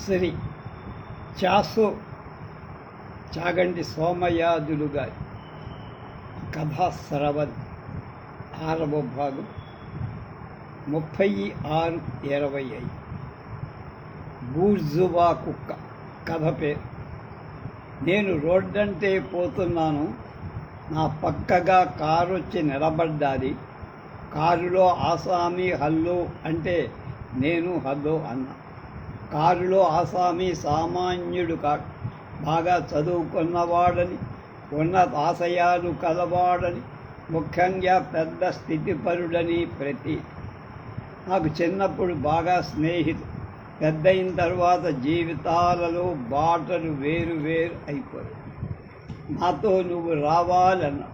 శ్రీ చాసు చాగంటి సోమయాదులు గారి కథా సరవన్ ఆరవ భాగం ముప్పై ఆరు ఇరవై ఐదు. బూర్జువా కుక్క కథ పేరు. నేను రోడ్డంటే పోతున్నాను నా పక్కగా కారు వచ్చి నిలబడ్డాది. కారులో ఆసామి హల్లో అంటే నేను హల్లు అన్నా. కారులో ఆసామి సామాన్యుడు కా బాగా చదువుకున్నవాడని ఉన్నత ఆశయాలు కలవాడని ముఖ్యంగా పెద్ద స్థితిపరుడని ప్రతి నాకు చిన్నప్పుడు బాగా స్నేహితు పెద్దయిన తర్వాత జీవితాలలో బాటలు వేరు వేరు అయిపోయాయి. నాతో నువ్వు రావాలన్నా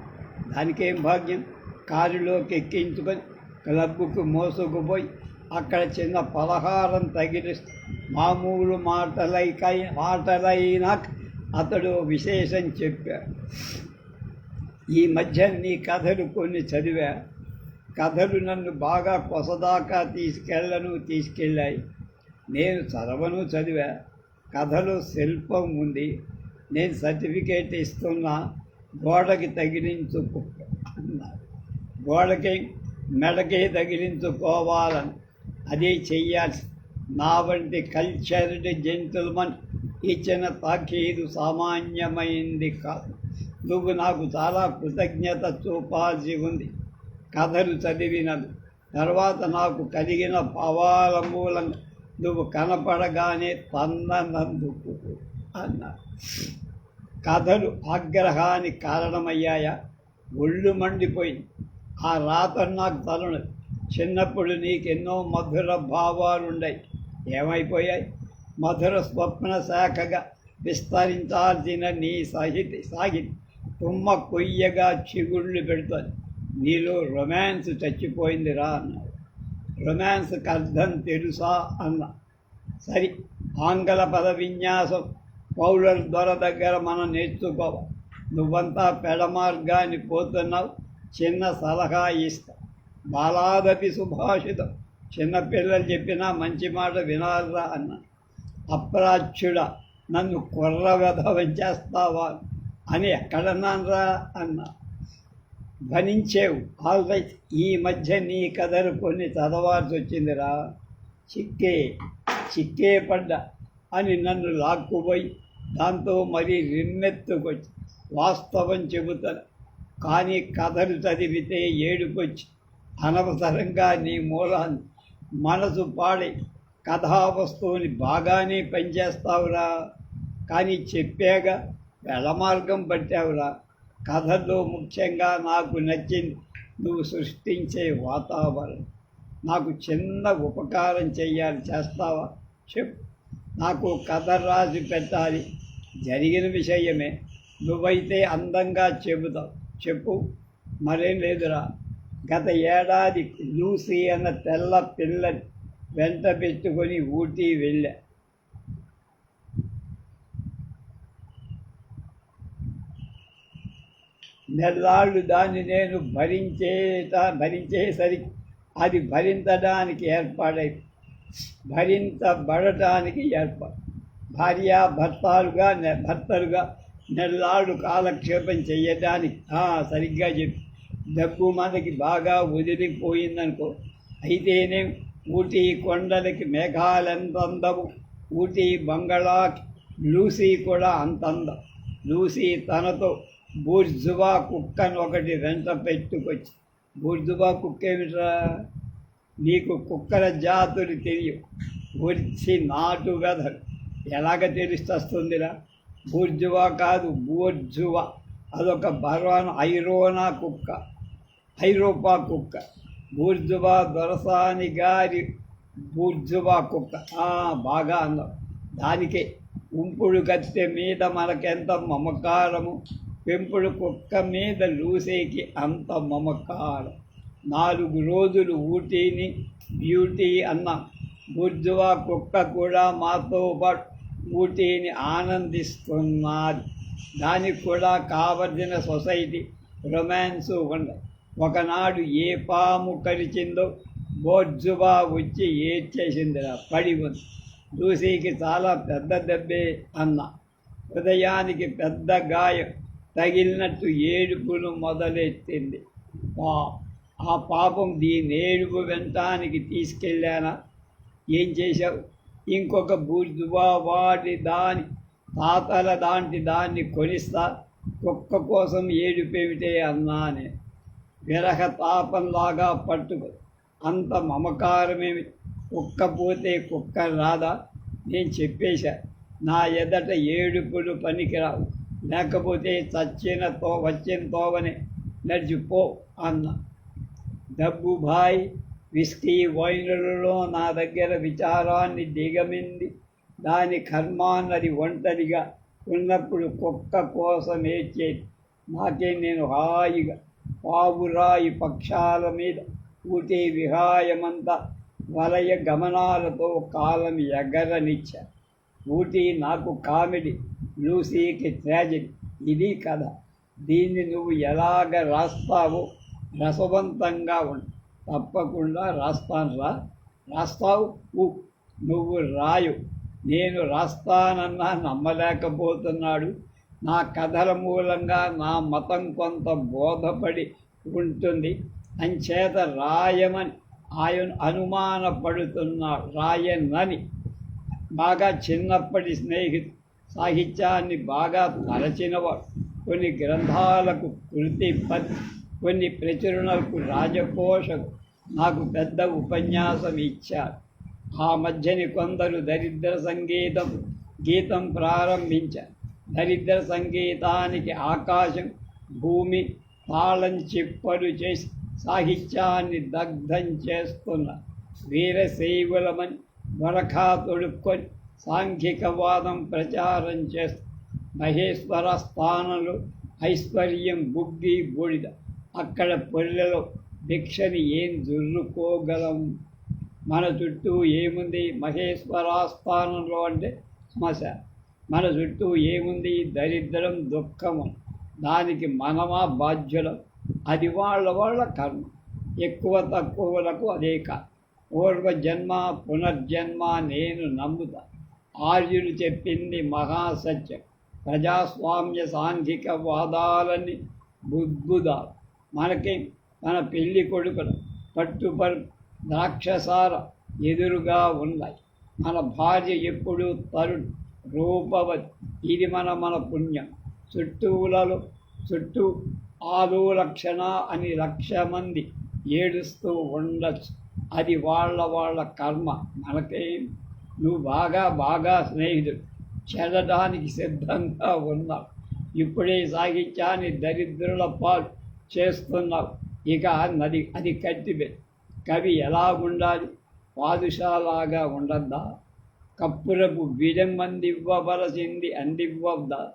దానికేం భాగ్యం? కారులోకి ఎక్కించుకొని క్లబ్కు మోసుకుపోయి అక్కడ చిన్న పలహారం తగిలి మామూలు మాటలైక మాటలైనా అతడు విశేషం చెప్పాడు. ఈ మధ్య నీ కథలు కొన్ని చదివా. కథలు నన్ను బాగా కొసదాకా తీసుకెళ్ళను తీసుకెళ్ళాయి. నేను చదవను చదివా. కథలో శిల్పం ఉంది. నేను సర్టిఫికేట్ ఇస్తున్నా. గోడకి తగిలించుకో అన్నారు గోడకి మెడకి తగిలించుకోవాలని అదే చెయ్యాల్సి నా వంటి కల్చర్డ్ జెంటిల్మన్ ఇచ్చిన తాఖీదు సామాన్యమైంది కాదు నువ్వు నాకు చాలా కృతజ్ఞత చూపాల్సి ఉంది. కథలు చదివినది తర్వాత నాకు కలిగిన భావాల మూలంగా నువ్వు కనపడగానే తన్ననందుకు అన్నారు కథలు ఆగ్రహానికి కారణమయ్యాయా? ఒళ్ళు మండిపోయింది. ఆ రాత నాకు తలనది చిన్నప్పుడు నీకెన్నో మధుర భావాలుండయి. ఏమైపోయాయి? మధుర స్వప్న శాఖగా విస్తరించాల్సిన నీ సాహితి సాగితి తుమ్మ కొయ్యగా చిగుళ్ళు పెడుతుంది. నీలో రొమాన్స్ చచ్చిపోయిందిరా అన్నాడు. రొమాన్స్కి అర్థం తెలుసా అన్న. సరి ఆంగ్ల పద విన్యాసం పౌలర్ దొర దగ్గర మనం నేర్చుకోవాలి. నువ్వంతా పెడమార్గాన్ని పోతున్నావు. చిన్న సలహా ఇస్తా. బాలాదపి సుభాషితం చిన్నపిల్లలు చెప్పినా మంచి మాట వినాలిరా అన్న. అప్రాచ్యుడ నన్ను కుర్ర వెధవం చేస్తావా అని ఎక్కడన్నానరా అన్న. ధ్వనించేవు ఆల్ రైట్ ఈ మధ్య నీ కథలు కొన్ని చదవాల్సి వచ్చిందిరా. చిక్కే చిక్కే పడ్డ అని నన్ను లాక్కుపోయి దాంతో మరీ రిన్నెత్తుకొచ్చి వాస్తవం చెబుతాను కానీ కథలు చదివితే ఏడుకొచ్చి అనవసరంగా నీ మూలాన్ని మనసు పాడి కథా వస్తువుని బాగానే పనిచేస్తావురా. కానీ చెప్పాగా వెళమార్గం పట్టావురా. కథలో ముఖ్యంగా నాకు నచ్చింది నువ్వు సృష్టించే వాతావరణం. నాకు చిన్న ఉపకారం చేయాలి చేస్తావా? చెప్పు. నాకు కథ రాసి పెట్టాలి. జరిగిన విషయమే. నువ్వైతే అందంగా చెబుతావు. చెప్పు. మరేం లేదురా. గత ఏడాది లూసీ అన్న తెల్ల పిల్లని వెంట పెట్టుకొని ఊటీ వెళ్ళా. నెల్లాళ్ళు దాన్ని నేను భరించేట భరించేసరికి అది భరించడానికి ఏర్పాడై భరించబడటానికి ఏర్పాటు భార్య భర్తలుగా భర్తలుగా నెల్లాళ్ళు కాలక్షేపం చేయడానికి సరిగ్గా చెప్పి. డబ్బు మనకి బాగా వదిలిపోయిందనుకో అయితేనే ఊటీ కొండలకి మేఘాలెంత ఊటీ బంగళా లూసీ కూడా అంత అందం. లూసీ తనతో బూర్జువా కుక్కను ఒకటి వెంట పెట్టుకొచ్చి బూర్జువా కుక్క ఏమిట్రా నీకు కుక్కల జాతులు తెలియవు. వచ్చి నాటు వెధలు. ఎలాగ తెలుస్తొస్తుందిరా? బూర్జువా కాదు బూర్జువా. అదొక బర్వాన్ ఐరోనా కుక్క. ఐరోపా కుక్క బూర్జువా దొరసాని గారి బూర్జువా కుక్క. బాగా అందం దానికే ఉంపుడు కత్తె మీద మనకెంత మమకారము? పెంపుడు కుక్క మీద లూసేకి అంత మమకారం. నాలుగు రోజులు ఊటీని బ్యూటీ అన్న. బుర్జువా కుక్క కూడా మాతో పాటు ఊటీని ఆనందిస్తున్నారు దానికి కూడా కావలసిన సొసైటీ రొమాన్స్ ఉండదు. ఒకనాడు ఏ పాము కరిచిందో బోర్జువా వచ్చి ఏడ్చేసిందిరా పడి ఉంది. దూసీకి చాలా పెద్ద దెబ్బే అన్న. హృదయానికి పెద్ద గాయం. తగిలినట్టు ఏడుపును మొదలెత్తింది. పా ఆ పాపం దీని ఏడుపు వెంటానికి తీసుకెళ్ళానా? ఏం చేశావు? ఇంకొక బూర్జుబా వాటి దాని తాతల దాంటి దాన్ని కొనిస్తా. కుక్క కోసం ఏడుపేమిటే అన్నానే. విరహ తాపంలాగా పట్టుకు అంత మమకారమేమి? కుక్క పోతే కుక్క రాదా నేను చెప్పేశా నా ఎదట ఏడుపులు పనికిరావు. లేకపోతే చచ్చిన తో వచ్చిన తోవని. నడిచిపో అన్న. డబ్బు బాయ్ విస్కీ వైనులలో నా దగ్గర విచారాన్ని దిగమింది. దాని కర్మాన్నది ఒంటరిగా ఉన్నప్పుడు కుక్క కోసం ఏడ్చేది నాకే నేను హాయిగా పావురాయి పక్షాల మీద ఊటే విహాయమంతా వలయ గమనాలతో కాలం ఎగరనిచ్చా. ఊటీ నాకు కామెడీ లూసీకి ట్రాజెడీ. ఇది కథ. దీన్ని నువ్వు ఎలాగ రాస్తావో రసవంతంగా ఉండు. తప్పకుండా రాస్తాను రా. రాస్తావు? ఊ. నువ్వు రాయు. నేను రాస్తానన్నా నమ్మలేకపోతున్నాడు. నా కథల మూలంగా నా మతం కొంత బోధపడి ఉంటుంది. అంచేత రాయమని ఆయన అనుమానపడుతున్నాడు రాయనని బాగా చిన్నప్పటి స్నేహితు సాహిత్యాన్ని బాగా తలచినవాడు. కొన్ని గ్రంథాలకు కృతి పత్ కొన్ని ప్రచురణలకు రాజకోషకు నాకు పెద్ద ఉపన్యాసం ఇచ్చారు. ఆ మధ్యని కొందరు దరిద్ర సంగీతం గీతం ప్రారంభించారు. దరిద్ర సంగీతానికి ఆకాశం భూమి తాళం చిప్పలు చేసి సాహిత్యాన్ని దగ్ధం చేస్తున్న వీరశైవులమని వరఖా తొడుక్కొని సాంఘికవాదం ప్రచారం చేస్తూ మహేశ్వర స్థానంలో ఐశ్వర్యం బుగ్గి బూడిద. అక్కడ పొల్లెలో భిక్షని ఏం జుర్రుకోగలం? మన చుట్టూ ఏముంది? మహేశ్వరాస్థానంలో అంటే శ్మశాన మన చుట్టూ ఏముంది? దరిద్రం దుఃఖము. దానికి మనమా బాధ్యులం? అది వాళ్ళ వాళ్ళ కర్మ. ఎక్కువ తక్కువలకు అదే కాదు పూర్వజన్మ పునర్జన్మ నేను నమ్ముతా. ఆర్యులు చెప్పింది మహాసత్యం. ప్రజాస్వామ్య సాంఘిక వాదాలని బుద్బుదాలు మనకి మన పెళ్ళి కొడుకులు పట్టుపరు ద్రాక్షసార ఎదురుగా ఉన్నాయి. మన భార్య ఎప్పుడు తరుణ్. రూపవత్. ఇది మన మన పుణ్యం. చుట్టూలలో చుట్టూ ఆరు లక్షణ అని లక్ష మంది ఏడుస్తూ ఉండొచ్చు. అది వాళ్ళ వాళ్ళ కర్మ. మనకేం నువ్వు బాగా బాగా స్నేహితుడు. చెడడానికి సిద్ధంగా ఉన్నావు. ఇప్పుడే సాగిత్యాన్ని దరిద్రుల పాలు చేస్తున్నావు. ఇక నది అది కట్టివే కవి ఎలా ఉండాలి? పాదుషాలాగా ఉండద్దా? కప్పురపు అందివ్వవలసింది అందివ్వద్దా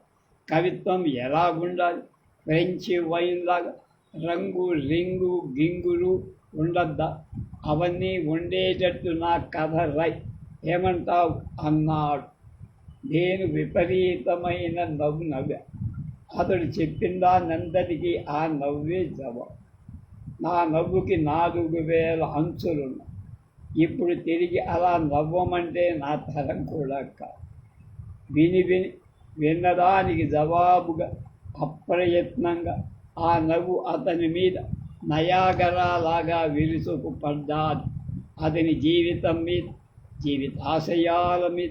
కవిత్వం ఎలా ఉండాలి? ఫ్రెంచ్ వైన్లాగా రంగు రింగు గింగులు ఉండద్దా? అవన్నీ ఉండేటట్టు నా కథ రై. ఏమంటావు అన్నాడు. నేను విపరీతమైన నవ్వు నవ్వా. అతడు చెప్పిందా నందరికీ ఆ నవ్వే జవాబు. నా నవ్వుకి నాలుగు వేల అంచులున్నాయి. ఇప్పుడు తిరిగి అలా నవ్వమంటే నా తరం కూడా కాదు. విని విని విన్నదానికి జవాబుగా అప్రయత్నంగా ఆ నవ్వు అతని మీద నయాగరాలాగా విరుసుకు పడ్డాది. అతని జీవితం మీద జీవితాశయాల మీద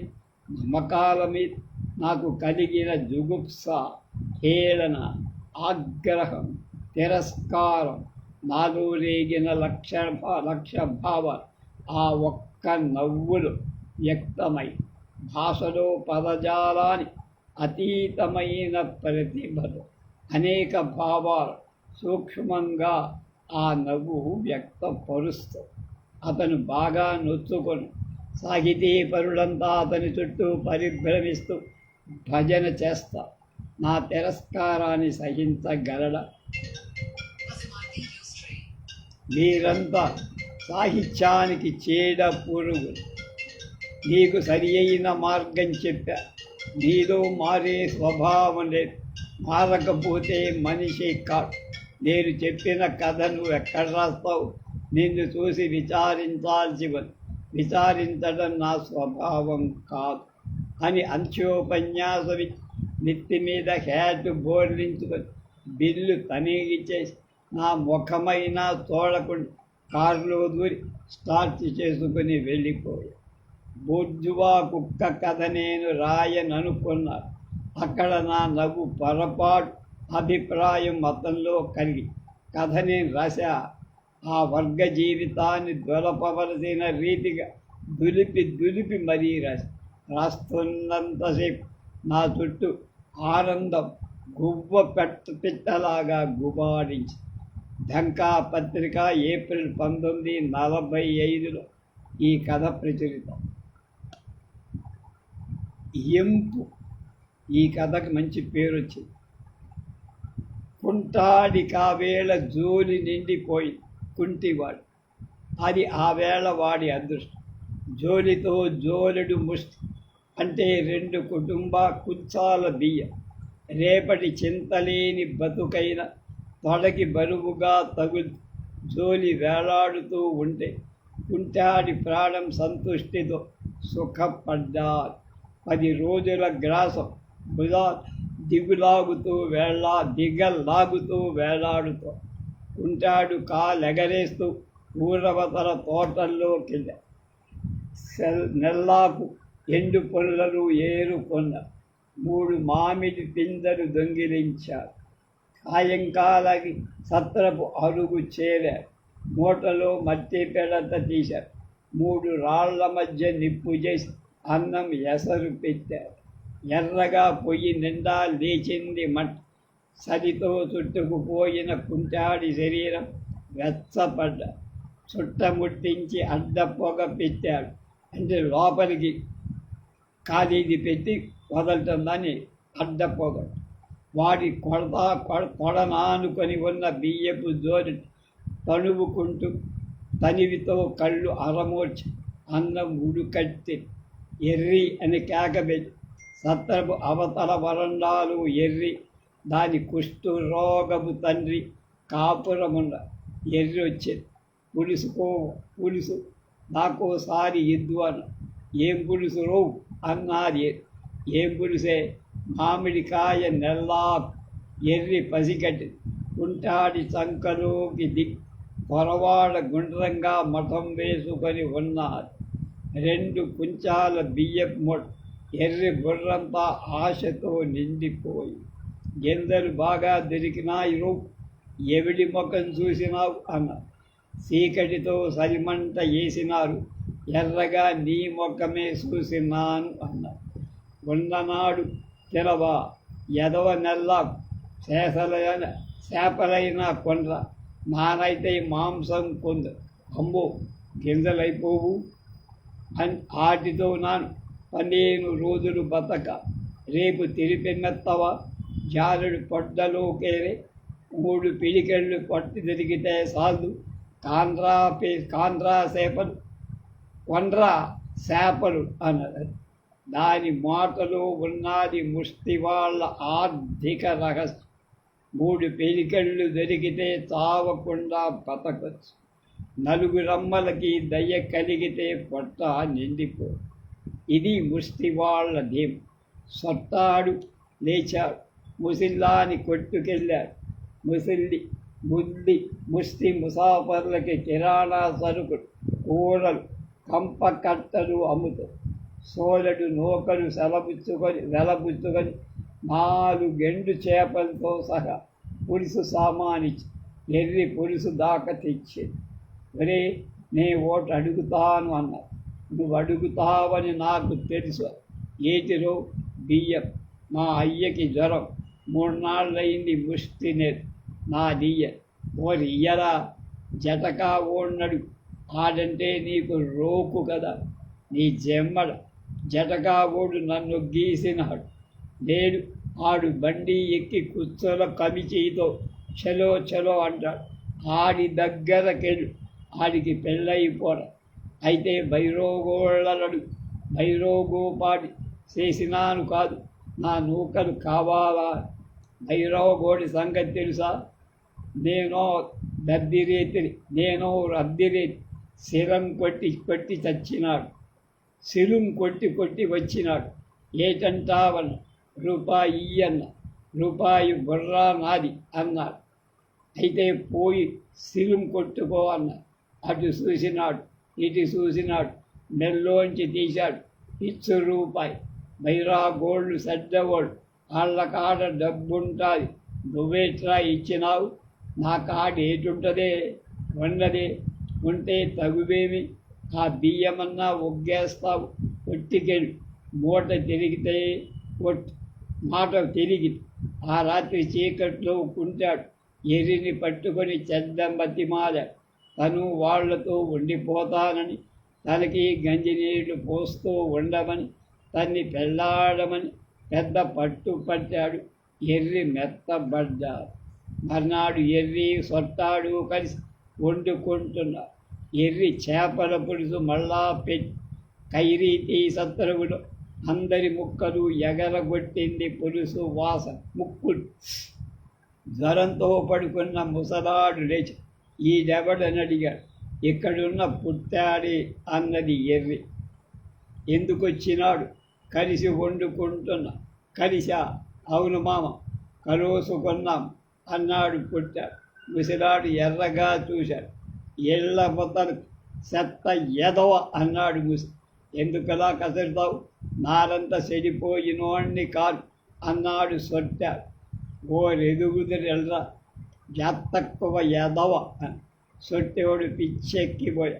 నమ్మకాల మీద నాకు కలిగిన జుగుప్స హేళన ఆగ్రహం తిరస్కారం నాలో రేగిన లక్ష లక్ష భావాలు. ఆ ఒక్క నవ్వులు వ్యక్తమై భాషలో పదజాలాన్ని అతీతమైన ప్రతిభలు అనేక భావాలు సూక్ష్మంగా ఆ నవ్వు వ్యక్తపరుస్తూ అతను బాగా నొచ్చుకొని సాహితీపరుడంతా అతని చుట్టూ పరిభ్రమిస్తూ భజన చేస్తా నా తిరస్కారాన్ని సహించగలడ? మీరంతా సాహిత్యానికి చీడ పురుగు. నీకు సరి అయిన మార్గం చెప్పా. నీలో మారే స్వభావం లేదు. మారకపోతే మనిషి కాదు నేను చెప్పిన కథ నువ్వు ఎక్కడ రాస్తావు? నిన్ను చూసి విచారించాల్సి ఉంది విచారించడం నా స్వభావం కాదు. అని అంత్యోపన్యాసవి నెత్తి మీద హ్యాట్ బోర్లించుకొని బిల్లు తనిగి చేసి నా ముఖమైన చూడకుండా కారులో దూరి స్టార్ట్ చేసుకుని వెళ్ళిపోయి బుద్ధువా కుక్క కథ నేను రాయననుకున్నా అక్కడ నా నవ్వు పొరపాటు అభిప్రాయం మతంలో కలిగి కథ నేను రాశా. ఆ వర్గ జీవితాన్ని దొరపవలసిన రీతిగా దులిపి దులిపి మరీ రాసి రాస్తున్నంతసేపు నా చుట్టూ ఆనందం గువ్వ పెట్ట పిట్టలాగా గుబాడించింది. ఢంకా పత్రిక ఏప్రిల్ పంతొమ్మిది నలభై ఐదులో ఈ కథ ప్రచురితం. ఎంపు ఈ కథకు మంచి పేరు వచ్చింది కుంటాడి కావేళ జోలి నిండిపోయి కుంటివాడు. అది ఆ వేళ వాడి అదృష్టం. జోలితో జోలెడు ముష్టి అంటే రెండు కుటుంబ కుంచాల బియ్యం. రేపటి చింతలేని బతుకైన తడకి బరువుగా తగు జోలి వేలాడుతూ ఉంటే కుంటాడి ప్రాణం సంతుష్టితో సుఖపడ్డారు. పది రోజుల గ్రాసం బుధా దిగులాగుతూ వేళా దిగలాగుతూ వేలాడుతూ కుంటాడు కాలెగరేస్తూ ఊరవతల తోటల్లోకి సెల్ నెల్లాకు ఎండు పొల్లలు ఏరుకొన్న మూడు మామిడి పిందెలు దొంగిలించారు. సాయంకాలకి సత్రపు అరుగు చేరారు మూటలో మట్టి పెడత తీశారు మూడు రాళ్ళ మధ్య నిప్పు చేసి అన్నం ఎసరు పెట్టారు ఎర్రగా పొయ్యి నిండా లేచింది మట్ సరితో చుట్టుకుపోయిన కుంటాడి శరీరం వెచ్చపడ్డ. చుట్టముట్టించి అడ్డ పొగ పెట్టాడు. అంటే లోపలికి ఖాళీది పెట్టి వదలటందని అడ్డ పొగడు వాడి కొడతా కొడ కొడనానుకొని ఉన్న బియ్యపు జోడి తణువుకుంటూ తనివితో కళ్ళు అరమోర్చి అన్నం ఉడుకట్టి ఎర్రి అని కేకబెట్టి సత్రపు అవతల వరండాలు ఎర్రి దాని కుష్టు రోగము తండ్రి కాపురముండ ఎర్రి వచ్చేది పులుసుకో పులుసు నాకోసారి ఇద్దు అన్న. ఏం పులుసు రో అన్నది ఏం పులుసే? మామిడికాయ నెల్లా ఎర్రి పసిగటి కుంటాడి సంకలోకి దిక్ పొరవాడ గుండ్రంగా మఠం వేసుకొని ఉన్నారు రెండు కుంచాల బియ్యపు మొట్ ఎర్రి బుర్రంతా ఆశతో నిండిపోయి ఎందరు బాగా దొరికినాయి ఎవిడి ముఖం చూసినావు? అన్న. చీకటితో సరిమంట వేసినారు ఎర్రగా నీ ముఖమే చూసినాను అన్న. ఉన్ననాడు తెలవా ఎదవ నెల్ల శేషలైన చేపలైన కొండ్ర. నానైతే మాంసం కొంద. అంబు గింజలైపోవు. అని ఆటితో నాను. పన్నేను రోజులు బతక. రేపు తిరిపెన్నెత్తవా. జారుడు పొట్టలోకేరే మూడు పిడికెళ్ళు పట్టి తిరిగితే సాల్దు కాండ్రా పే కాండ్రా చేపలు. కొండ్రా చేపలు అన్నది. దాని మాటలో ఉన్నది ముష్టి వాళ్ళ ఆర్థిక రహస్యం. మూడు పెరికళ్ళు దొరికితే చావకుండా బతకొచ్చు. నలుగురమ్మలకి దయ కలిగితే పొట్ట నిండిపో. ఇది ముష్టి వాళ్ళ దేం సొట్టాడు లేచాడు ముసిల్లాని కొట్టుకెళ్ళాడు. ముసిల్లి బుద్ధి ముష్టి ముసాఫర్లకి కిరాణా సరుకులు కూరలు కంపకట్టలు అమ్ముతారు సోలడు నూకలు సెలబుచ్చుకొని వెలబుచ్చుకొని నాలుగెండు చేపలతో సహా పులుసు సామానిచ్చి ఎర్రి పులుసు దాకా తెచ్చింది ఒరే నే ఓటు అడుగుతాను అన్నారు. నువ్వు అడుగుతావని నాకు తెలుసు. ఏటిలో బియ్యం మా అయ్యకి జ్వరం. మూడు నాళ్ళయింది ముష్టి నేరు. నా దియ్య ఓరి ఇయ్యరా జటకా ఓడినడు. ఆడంటే నీకు రోకు కదా. నీ జమ్మడ. జటకా ఓడు నన్ను గీసినాడు. నేడు ఆడు బండి ఎక్కి కుచ్చల కమిచీతో చలో చలో అంటాడు. ఆడి దగ్గరకెళ్ళు. ఆడికి పెళ్ళైపోర అయితే బైరోగోళ్ళడు బైరోగోపాటి చేసినాను కాదు. నా నూకలు కావాలా? భైరవగోడి సంగతి తెలుసా? నేనో దద్దిరేతిని నేనో రద్దిరేతి శిరం కొట్టి కొట్టి చచ్చినాడు. సిరుం కొట్టి కొట్టి వచ్చినాడు. ఏటంటావన్న రూపాయి ఇయ్యన్న. రూపాయి బుర్రా నాది అన్నాడు. అయితే పోయి సిరుం కొట్టుకో అన్న అటు చూసినాడు ఇటు చూసినాడు నెల్లోంచి తీశాడు. ఇచ్చు రూపాయి. బైరా గోల్డ్ సడ్డగోల్డ్ వాళ్ళ కాడ డబ్బుంటుంది. నువ్వేట్రా ఇచ్చినావు? నా కాడ ఏటుంటుందే? ఉన్నదే ఉంటే తగువేమి? ఆ బియ్యమన్నా ఒగ్గేస్తా ఒట్టికెళ్ళి మూట తిరిగితే మాట తిరిగి ఆ రాత్రి చీకట్లో కుంటాడు. ఎరిని పట్టుకొని చెద్దమ్మతిమాల తను వాళ్ళతో ఉండిపోతానని తనకి గంజి నీళ్ళు పోస్తూ ఉండమని తన్ని పెళ్ళాడమని పెద్ద పట్టు పట్టాడు. ఎర్రి మెత్తబడ్డాడు మర్నాడు ఎర్రి సొట్టాడు కలిసి వండుకుంటున్నారు ఎర్రి చేపల పులుసు మళ్ళా పెట్టి కైరీతి సత్తరుగుడు అందరి ముక్కలు ఎగరగొట్టింది పులుసు వాస ముక్కులు. జ్వరంతో పడుకున్న ముసలాడు లేచి ఈ దెబడని అడిగాడు. ఇక్కడున్న పుట్టాడి అన్నది ఎర్రి. ఎందుకొచ్చినాడు? కలిసి వండుకుంటున్నా. కలిసా? అవును మామ కలుసుకున్నాం అన్నాడు పుట్టాడు ముసిలాడు ఎర్రగా చూశాడు. ఎళ్ళ మొత్తను చెత్త ఎదవ అన్నాడు ముసి. ఎందుకలా కసరుతావు నారంతా చెడిపోయినోడిని కాదు అన్నాడు సొట్టాడు ఓ రెదుగుదిరి ఎల్రా జాతక్కువ ఎదవ అని. సొట్టేవాడు పిచ్చెక్కిపోయా.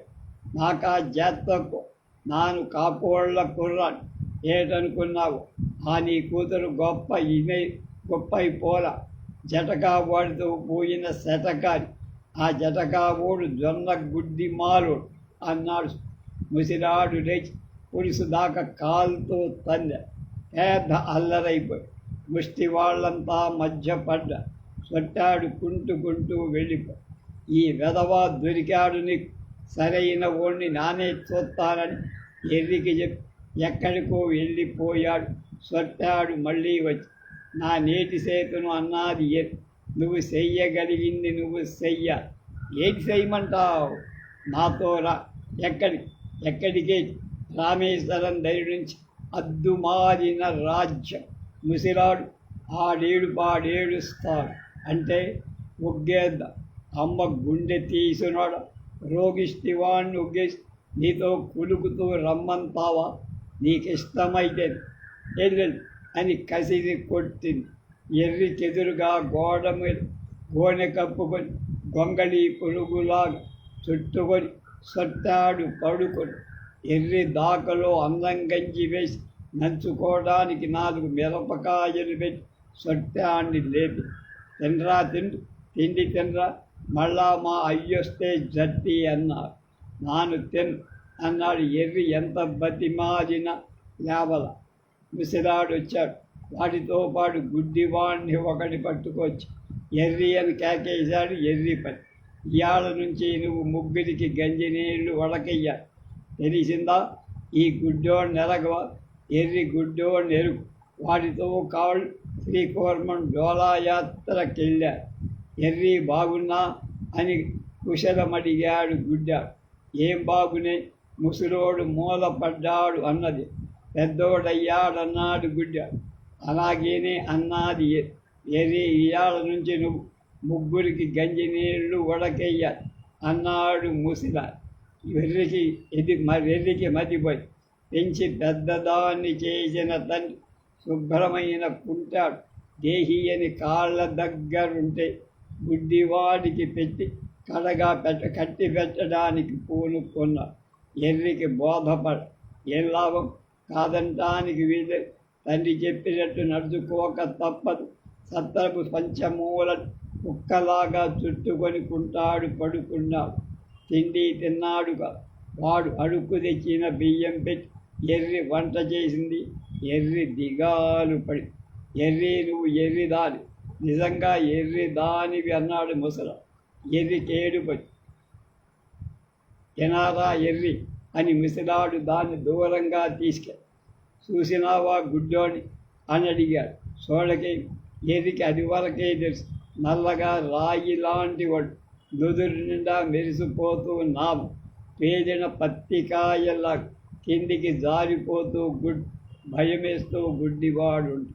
నాకా జాతక్కు నాను కాపోళ్ళ కుర్రాడు. ఏటనుకున్నావు? ఆ నీ కూతురు గొప్ప ఇమే గొప్ప పోలా జటకా వాడితో పోయిన శతకారి ఆ జటకా ఓడు జొన్న గుడ్డి మాలోడు అన్నాడు ముసిరాడు లేచి పులుసు దాకా కాలుతో తందె పేద అల్లరైపోయి ముష్టి వాళ్ళంతా మధ్య పడ్డ. సొట్టాడు కుంటుకుంటూ వెళ్ళిపో ఈ వెధవా దొరికాడు నీకు. సరైన ఓణ్ణి నానే చూస్తానని ఎర్రికి చెప్పి ఎక్కడికో వెళ్ళిపోయాడు. సొట్టాడు మళ్ళీ వచ్చి నా నేటి సేతును అన్నది ఎ నువ్వు చెయ్యగలిగింది నువ్వు చెయ్య. ఏటి చేయమంటావు నాతో రా. ఎక్కడి ఎక్కడికే? రామేశ్వరం దగ్గర నుంచి అద్దుమారిన రాజ్యం. ముసిరాడు ఆడేడు పాడేడుస్తాడు అంటే ఒగ్గేద్ద. అమ్మ గుండె తీసినాడు రోగిష్టివాణ్ణి ఉగ్గేసి నీతో కులుకుతూ రమ్మంతావా? నీకు ఇష్టమైతే ఎదురు అని కసిరి కొట్టింది. ఎర్రికెదురుగా గోడ మీద గోనె కప్పుకొని గొంగళి పొలుగులా చుట్టుకొని సొట్టాడు పడుకొని ఎర్రి దాకలో అందం గంజి వేసి నంచుకోవడానికి నాలుగు మిరపకాయలు పెట్టి సొట్టాన్ని లేపి తినరా తిండి తిండి తినరా మళ్ళా మా అయ్యొస్తే జట్టి అన్నారు. నాను తిన్ అన్నాడు ఎర్రి ఎంత బతిమాలిన లేవల. ముసిరాడు వచ్చాడు వాటితో పాటు గుడ్డివాణ్ణి ఒకటి పట్టుకొచ్చి ఎర్రి అని కేకేశాడు ఎర్రి పని ఇవాళ నుంచి నువ్వు ముగ్గురికి గంజి నీళ్ళు వడకయ్యాలి తెలిసిందా? ఈ గుడ్డోడు నెరగవ ఎర్రి గుడ్డోడు నెరుగు. వాటితో కాళ్ళు శ్రీకోర్మం డోలాయాత్రకెళ్ళారు ఎర్రి బాగున్నా? అని కుశలమడిగాడు గుడ్డాడు ఏం బాగునే? ముసలోడు మూలపడ్డాడు అన్నది. పెద్దోడయ్యాడన్నాడు గుడ్డ. అలాగేనే అన్నాది. ఎర్రి ఇయాల నుంచి నువ్వు ముగ్గురికి గంజి నీళ్ళు ఉడకెయ్య అన్నాడు ముసిల. వెర్రికి ఇది వెర్రికి మతిపోయి పెంచి పెద్దదాన్ని చేసిన తండ్రి శుభ్రమైన కుంటాడు. దేహి అని కాళ్ళ దగ్గరుంటే గుడ్డివాడికి పెట్టి కడగా పెట్ట కట్టి పెట్టడానికి పూనుకున్నాడు. ఎర్రికి బోధపడ. ఏం లాభం? కాదంటానికి వీలు తండ్రి చెప్పినట్టు నడుచుకోక తప్పదు. సత్తరపు పంచమూల కుక్కలాగా చుట్టుకొని కుంటాడు పడుకున్నాడు తిండి తిన్నాడుగా. వాడు అడుక్కు తెచ్చిన బియ్యం పెట్టి ఎర్రి వంట చేసింది. ఎర్రి దిగాలు పడి ఎర్రి నువ్వు ఎర్రి దాని నిజంగా ఎర్రి దానివి అన్నాడు ముసల. ఎర్రి కేడుపడి తినారా ఎర్రి అని ముసలాడు దాన్ని దూరంగా తీసుకెళ్ళి చూసినావా గుడ్డోని? అని అడిగాడు. సోళ్ళకి ఎదికి అది వరకే తెలుసు. నల్లగా రాయి లాంటి వాడు. నుదురు నిండా మెరిసిపోతూ నాము పేదిన పత్తికాయల కిందికి జారిపోతూ గుడ్ భయమేస్తూ గుడ్డివాడు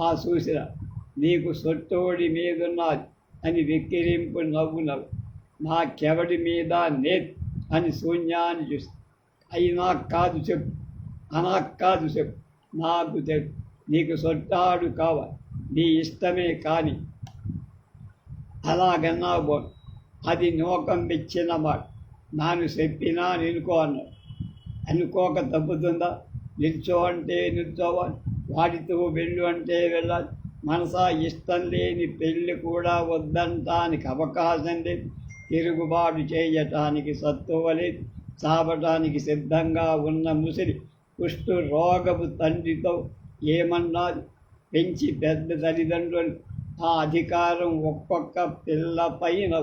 ఆ చూసిన నీకు సొట్టోడి మీదున్నది అని వెక్కిరింపు నవ్వు నవ్వు. నాకెవడి మీద నేత్ అని శూన్యాన్ని చూసి అయినా కాదు చెప్పు. అనా కాదు చెప్పు నాకు చెప్పు నీకు సొట్టాడు కావాలి నీ ఇష్టమే కానీ. అలాగన్నా బో. అది నోకం ఇచ్చిన మాట. నాను చెప్పినా నిలుకో అన్నాడు. అనుకోక తప్పుతుందా? నిల్చో అంటే నిల్చోవాలి వాడితో వెళ్ళు అంటే వెళ్ళాలి. మనసా ఇష్టం లేని పెళ్ళి కూడా వద్దంటానికి అవకాశం లేదు. తిరుగుబాటు చేయటానికి సత్తువలేదు చావటానికి సిద్ధంగా ఉన్న ముసిరి కుష్టు రోగపు తండ్రితో ఏమన్నా పెంచి పెద్ద తల్లిదండ్రులు ఆ అధికారం ఒక్కొక్క పిల్ల పైన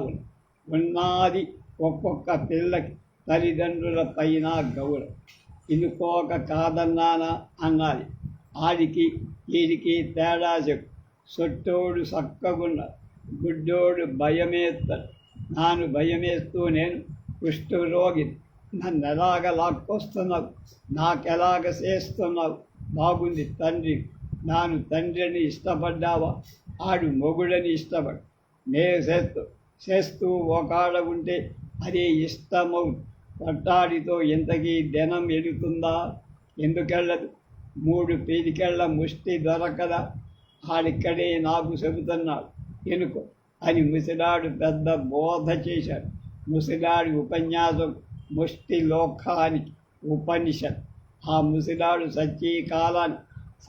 ఉన్నది ఒక్కొక్క పిల్లకి తల్లిదండ్రుల పైన గౌరవం. ఇనుకోక కాదన్నానా అన్నది. ఆడికి వీడికి తేడా చెప్పు. సొట్టోడు చక్కగున్న గుడ్డోడు భయమేస్తాడు నాను భయమేస్తూ నేను కుష్ఠరోగిని నన్ను ఎలాగ లాక్కొస్తున్నావు? నాకెలాగ చేస్తున్నావు? బాగుంది తండ్రి. నాను తండ్రిని ఇష్టపడ్డావా? ఆడు మొగుడని ఇష్టపడు. నేను చేస్తూ చేస్తూ ఒకాడ ఉంటే అది ఇష్టమవు పట్టాడితో ఇంతకీ దినం ఎడుతుందా ఎందుకెళ్ళదు? మూడు పీలికెళ్ళ ముష్టి దొరకదా? ఆడిక్కడే నాకు చెబుతున్నాడు. ఎనుకో అని ముసిలాడు పెద్ద బోధ చేశాడు. ముసిలాడి ఉపన్యాసం ముష్టి లోకానికి ఉపనిషత్. ఆ ముసిలాడు సత్యకాలాన్ని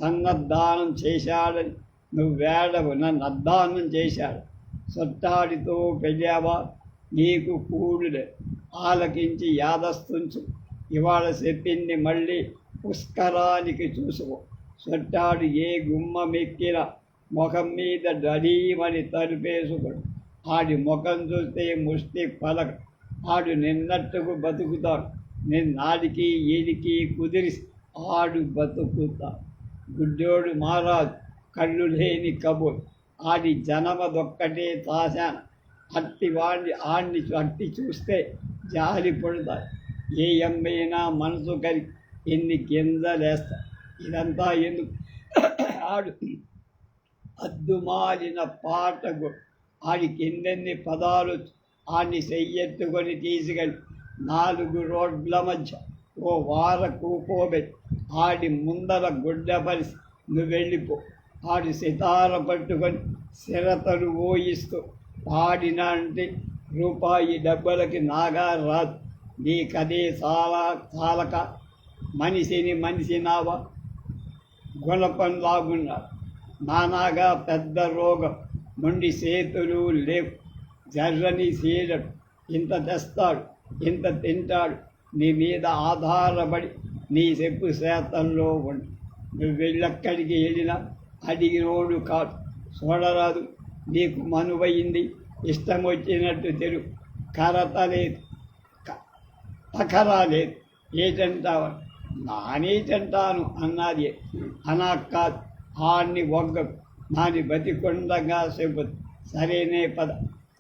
సన్నద్దానం చేశాడని నువ్వేడవు నన్ను అద్దానం చేశాడు. సొట్టాడితో పెళ్ళావా? నీకు కూడులే. ఆలకించి యాదస్తుంచు. ఇవాళ చెప్పింది మళ్ళీ పుష్కరానికి చూసుకో. సొట్టాడు ఏ గుమ్మమెక్కిన ముఖం మీద డడీమని తలుపేసుకోడు. ఆడి ముఖం చూస్తే ముష్టి పలక ఆడు నిన్నట్టుకు బతుకుతాడు. నిన్నాడికి ఈడికి కుదిరి ఆడు బతుకుతాడు గుడ్డోడు మారాజు కళ్ళు లేని కబుర్. ఆడి జనమదొక్కటే తాశాన. అట్టి వాడిని ఆడిని అట్టి చూస్తే జాలి పడుతాయి. ఏ అమ్మైనా మనసు కలిగి ఎన్ని గింజలేస్తా ఇదంతా ఎందుకు? ఆడు అద్దుమాలిన పాట ఆడికి ఎన్నెన్ని పదాలు ఆడిని చెయ్యెత్తుకొని తీసుకెళ్ళి నాలుగు రోడ్ల మధ్య ఓ వార కూకోబెట్టి ఆడి ముందర గుడ్డ పరిసి నువ్వు వెళ్ళిపో. ఆడి సితార పట్టుకొని సిరతలు ఊయిస్తూ పాడిన అంటే రూపాయి డబ్బులకి నాగా రాదు. నీకదే చాలా చాలక మనిషిని మనిషి నావా గుణపం లాగున్నాడు నానాగా పెద్ద రోగం మొండి చేతులు లేవు. జర్రని సీడడు ఇంత తెస్తాడు ఇంత తింటాడు నీ మీద ఆధారపడి నీ చెప్పు శాతంలో ఉండు. నువ్వు వెళ్ళక్కడికి వెళ్ళినా అడిగినోడు కాదు. చూడరాదు నీకు మనువయింది ఇష్టం వచ్చినట్టు తెలు. కరత లేదు పఖరా లేదు. ఏటంటావు నానేటంటాను అన్నది. అనా కాదు ఆడిని ఒగ్గ నాని బతికొండగా చెబుతు సరేనే పద.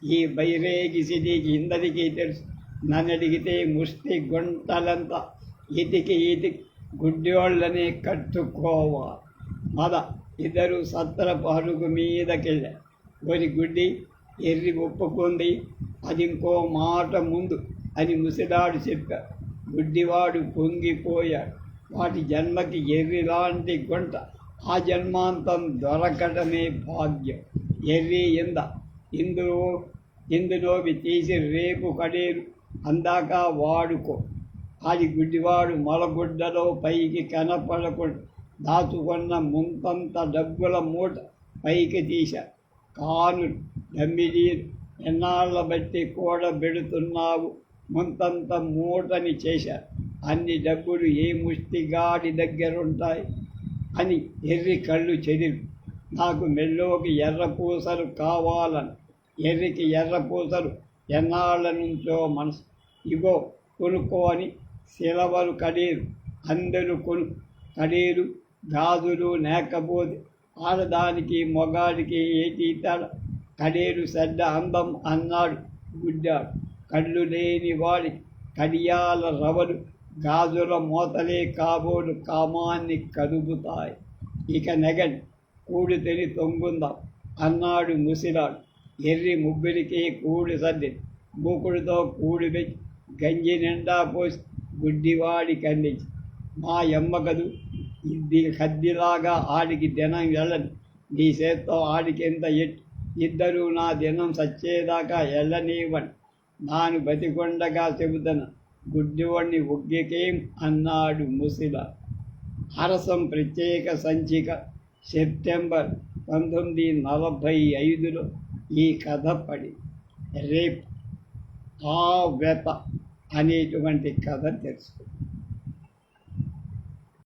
ఈ బైరేగి సిటీకి ఇందరికీ తెలుసు. నన్ను అడిగితే ముష్టి గుంటలంతా ఇతికి ఇతికి గుడ్డోళ్ళనే కట్టుకోవాలి మద ఇద్దరు సత్రపు అరుగు మీదకెళ్ళారు కొన్ని గుడ్డి ఎర్రి ఒప్పుకుంది అది ఇంకో మాట ముందు అని ముసిడాడు చెప్పా. గుడ్డివాడు పొంగిపోయాడు వాటి జన్మకి ఎర్రి లాంటి గుంట ఆ జన్మాంతం దొరకటమే భాగ్యం. ఎర్రి ఇంద ఇందులో ఇందులోవి తీసి రేపు కడేరు? అందాక వాడుకో. అది గుడ్డివాడు మొలగుడ్డలో పైకి కనపడకుండా దాచుకున్న ముంతంత డబ్బుల మూట పైకి తీశా. కాను దమ్మిడీరు ఎన్నాళ్ళ బట్టి కూడబెడుతున్నావు ముంతంత మూటని చేశా. అన్ని డబ్బులు ఏ ముష్టిగాడి దగ్గర ఉంటాయి అని ఎర్రి కళ్ళు చెదిరి. నాకు మెల్లోకి ఎర్రపూసలు కావాలని ఎర్రికి ఎర్రపూసలు ఎన్నాళ్ళ నుంచో మనసు. ఇగో కొనుక్కో అని సిలవలు కడీరు. అందరు కొను కడీరు. గాజులు లేకపోతే ఆడదానికి మొగాడికి ఏటి తేడా? కడేరు సెడ్డ అందం అన్నాడు గుడ్డాడు. కళ్ళు లేని వాడి కడియాల రవలు గాజుల మోతలే కాబోలు కామాన్ని కదుపుతాయి. ఇక నెగడి కూడి తెలి తొంగుందాం అన్నాడు ముసిరాడు. ఎర్రి ముగ్గురికి కూడి సర్ది మూకుడితో కూడి పెట్టి గంజి నిండా పోసి గుడ్డివాడి కందించి. మా ఎమ్మ కదు ఇది కద్దిలాగా ఆడికి దినం వెళ్ళని నీ చేత్తో ఆడికి ఎంత ఎట్టు? ఇద్దరూ నా దినం సచ్చేదాకా వెళ్ళనివ్వండి నాను బతికొండగా చెబుతాను గుడ్డివాడిని ఒగ్గికేం అన్నాడు ముసిల. అరసం ప్రత్యేక సంచిక సెప్టెంబర్ పంతొమ్మిది నలభై ఐదులో ఈ కథ పడి రేపు ఆ వెత అనేటువంటి కథ తెలుసుకుందాం.